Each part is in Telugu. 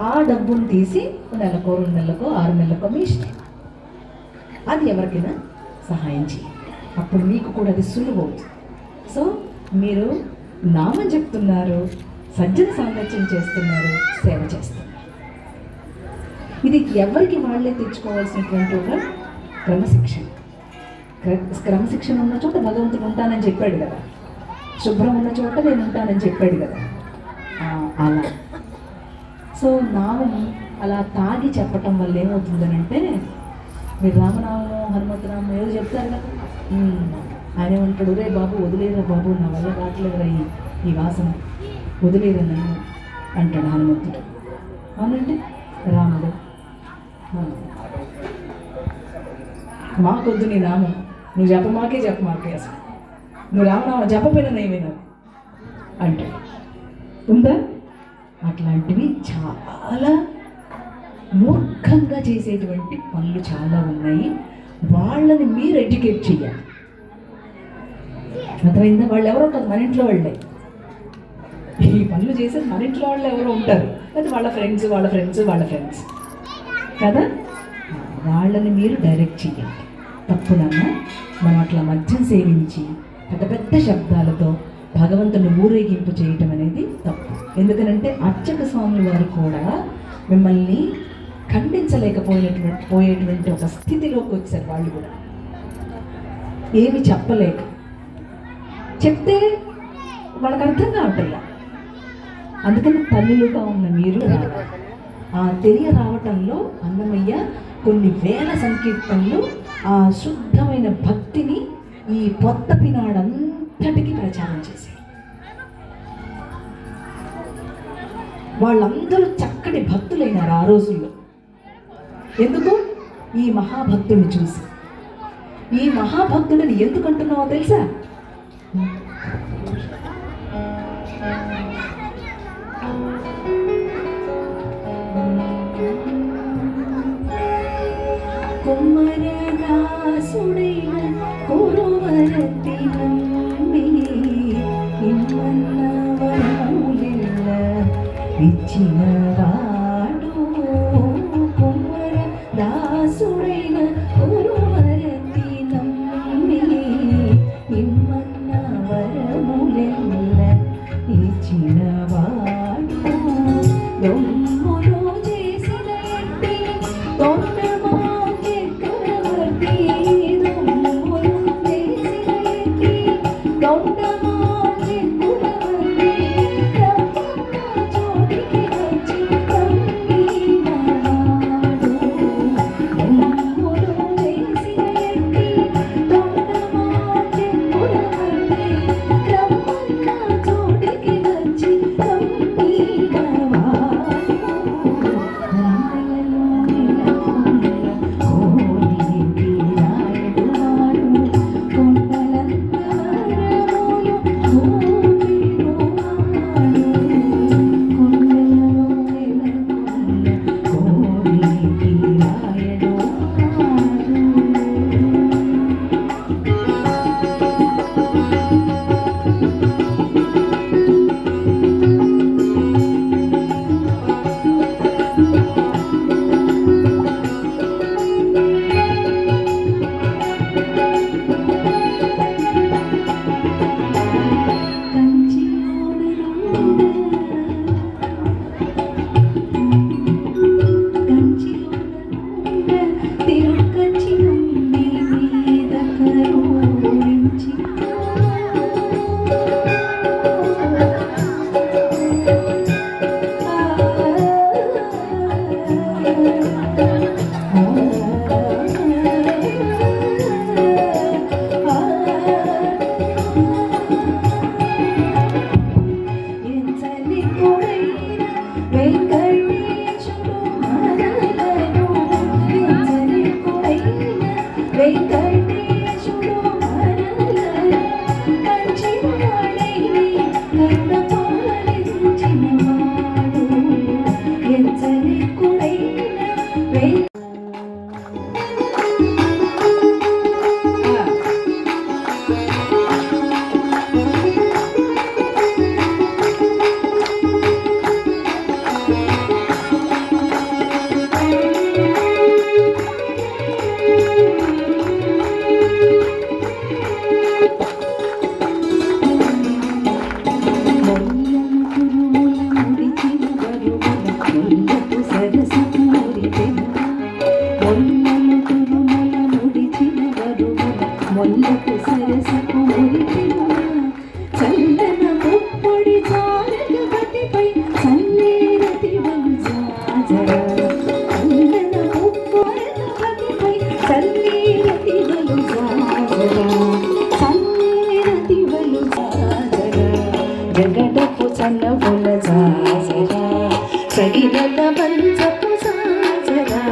ఆ డబ్బును తీసి నెలకో రెండు నెలలకో ఆరు నెలలకో మీ ఇష్టం. అది ఎవరికైనా సహాయం చేయండి. అప్పుడు మీకు కూడా అది సులువు అవుతుంది. సో మీరు నామం చెప్తున్నారు సజ్జన సాంగత్యం చేస్తున్నారు సేవ చేస్తున్నారు. ఇది ఎవరికి వాళ్ళే తెచ్చుకోవాల్సినటువంటి ఒక క్రమశిక్షణ. క్ర- క్రమశిక్షణ ఉన్న చోట భగవంతుడు ఉంటానని చెప్పాడు కదా. శుభ్రం ఉన్న చోట నేను ఉంటానని చెప్పాడు కదా. అలా. సో నామం అలా తాగి చెప్పటం వల్ల ఏమవుతుందనంటే మీరు రామనామం హనుమంతనామం ఏదో చెప్తారు కదా. ఆయన ఏమంటాడు రే బాబు వదిలేరా బాబు నా వల్ల రావట్లేదురా ఈ ఈ వాసన. వదిలేరా నన్ను? అంటాడు హనుమంతుడు. అవునంటే రాముడు. మాకొద్దు నీ నామం. నువ్వు జప మాకే జప మాకే అసలు. నువ్వు రామనామ చెప్పపోయినా నయమేనా అంటాడు. ఉందా? అట్లాంటివి చాలా మూర్ఖంగా చేసేటువంటి పనులు చాలా ఉన్నాయి. వాళ్ళని మీరు ఎడ్యుకేట్ చేయాలి అర్థమైందా? వాళ్ళు ఎవరో ఉంటారు మన ఇంట్లో వాళ్ళే. ఈ పనులు చేసేది మన ఇంట్లో వాళ్ళు ఎవరో ఉంటారు. అది వాళ్ళ ఫ్రెండ్స్ వాళ్ళ ఫ్రెండ్స్ వాళ్ళ ఫ్రెండ్స్ కదా? వాళ్ళని మీరు డైరెక్ట్ చేయండి తప్పునన్నా మనం అట్లా మద్యం సేవించి పెద్ద పెద్ద శబ్దాలతో భగవంతుని ఊరేగింపు చేయటం అనేది తప్పు. ఎందుకనంటే అర్చక స్వాములు వారు కూడా మిమ్మల్ని ఖండించలేకపోయినటువంటి పోయేటువంటి ఒక స్థితిలోకి వచ్చారు వాళ్ళు కూడా. ఏమి చెప్పలేక. చెప్తే వాళ్ళకి అర్థం కావట్లా. అందుకని తల్లులుగా ఉన్న మీరు ఆ తెలియ రావటంలో అన్నమయ్య కొన్ని వేల సంకీర్తనలు ఆ శుద్ధమైన భక్తిని ఈ పొత్త పినాడంతటికి ప్రచారం చేశారు. వాళ్ళందరూ చక్కటి భక్తులైనారు ఆ రోజుల్లో. ఎందుకు? ఈ మహాభక్తుడిని చూసి. ఈ మహాభక్తుడిని ఎందుకు అంటున్నావో తెలుసా? ఇచ్చినవాడు కుమ్మరదాసుడైన కురువరతి నమ్మి ఇమ్మన్న వరములెల్ల ఇచ్చినవాడు దిలత బంచపు సాజరా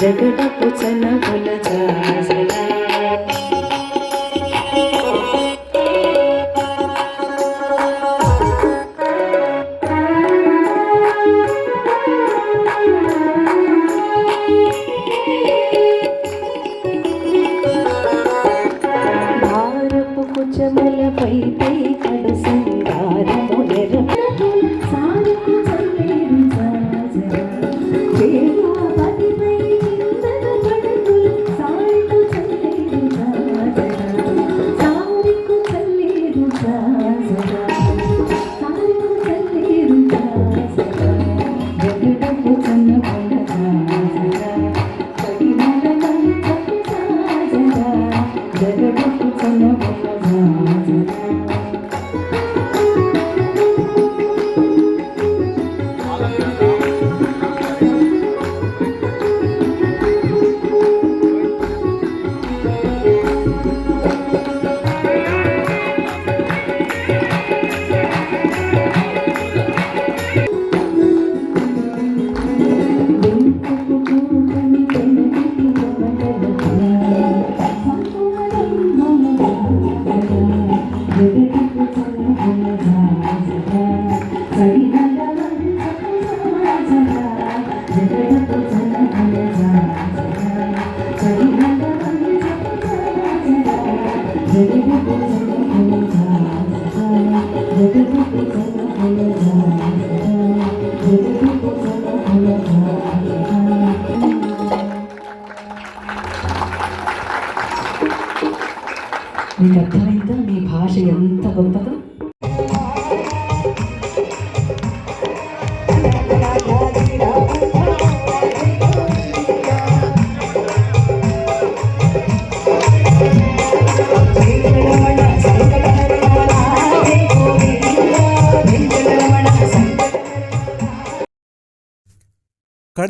జగడపు చన బుల సాజరా. జగడపు మీకు అర్థమైందా? మీ భాష ఎంత గొప్పదో?